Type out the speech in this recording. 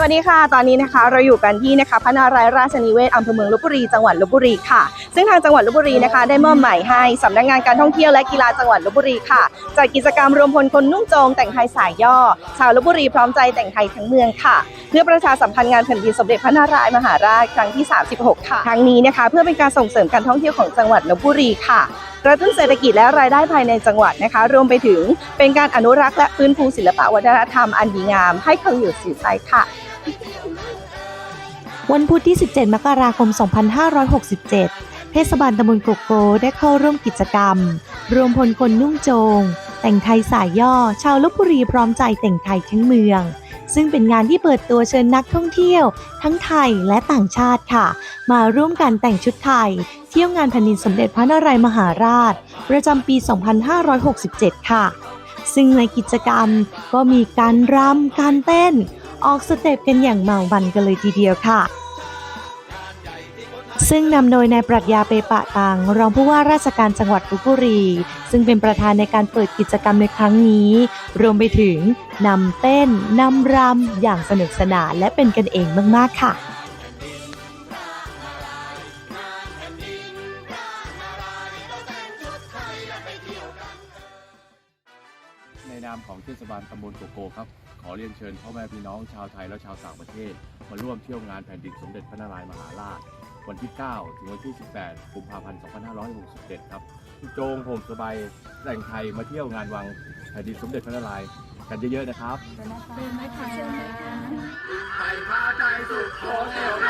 วัสดีค่ะ ตอนนี้นะคะเราอยู่กันที่นะคะพระนารายณ์ราชนิเวศอำเภอเมืองลบบุรีจังหวัดลบบุรีค่ะ ซึ่งทางจังหวัดลบบุรีนะคะ ได้มอบหมายให้สำนักงานการท่องเที่ยวและกีฬาจังหวัดลบบุรีค่ะจัดกิจกรรมรวมพลคนนุ่งโจงแต่งไทยสายย่อ ชาวลบบุรีพร้อมใจแต่งไทยทั้งเมืองค่ะ เพื่อประชาสัมพันธ์งานแผ่นดินสมเด็จพระนารายณ์มหาราชครั้งที่ 36 ค่ะทั้งนี้นะคะ เพื่อเป็นการส่งเสริมการท่องเที่ยวของจังหวัดลบบุรีค่ะ กระตุ้นเศรษฐกิจและรายได้ภายในจังหวัดนะคะ รวมไปถึงเป็นการอนุรักษ์และฟื้นฟูศิลปะวัฒนธรรมอันดีงาม ให้คงอยู่สืบไปค่ะ วันพุธที่ 17 มกราคม 2567 เทศบาลตำบลโกโกได้เข้าร่วมกิจกรรม รวมพลคนนุ่งโจง แต่งไทยสายย่อ ชาวลบบุรีพร้อมใจแต่งไทยทั้งเมือง ซึ่งเป็นงานที่เปิดตัวเชิญนักท่องเที่ยว ทั้งไทยและต่างชาติค่ะ มาร่วมกันแต่งชุดไทย เที่ยวงานแผ่นดินสมเด็จพระนารายมหาราช ประจำปี 2567 ค่ะ ซึ่งในกิจกรรมก็มีการรำการเต้น ออกสเต็ปกันอย่างเมามันกันเลยทีเดียวค่ะ ซึ่งนำโดยนายปรัชญาเปปะตังรองผู้ว่าราชการจังหวัดลบบุรี ซึ่งเป็นประธานในการเปิดกิจกรรมในครั้งนี้ รวมไปถึงนำเต้นนำรำอย่างสนุกสนานและเป็นกันเองมาก ๆ ค่ะในนามของเทศบาลตำบลโกโกครับ ขอเรียนเชิญพ่อแม่พี่น้องชาวไทยและชาวต่างประเทศ มาร่วมเที่ยวงานแผ่นดินสมเด็จพระนารายณ์มหาราช วันที่ 9 ถึงวันที่ 18กุมภาพันธ์ 2567 ครับโจงผมสบายแต่งไทยมาเที่ยวงานวังแผ่นดินสมเด็จพระนารายณ์กันเยอะๆนะครับเชิญไหมคะเชิญไหมคะ ไทยพาใจสุขขอเที่ยวงานใหญ่โตงา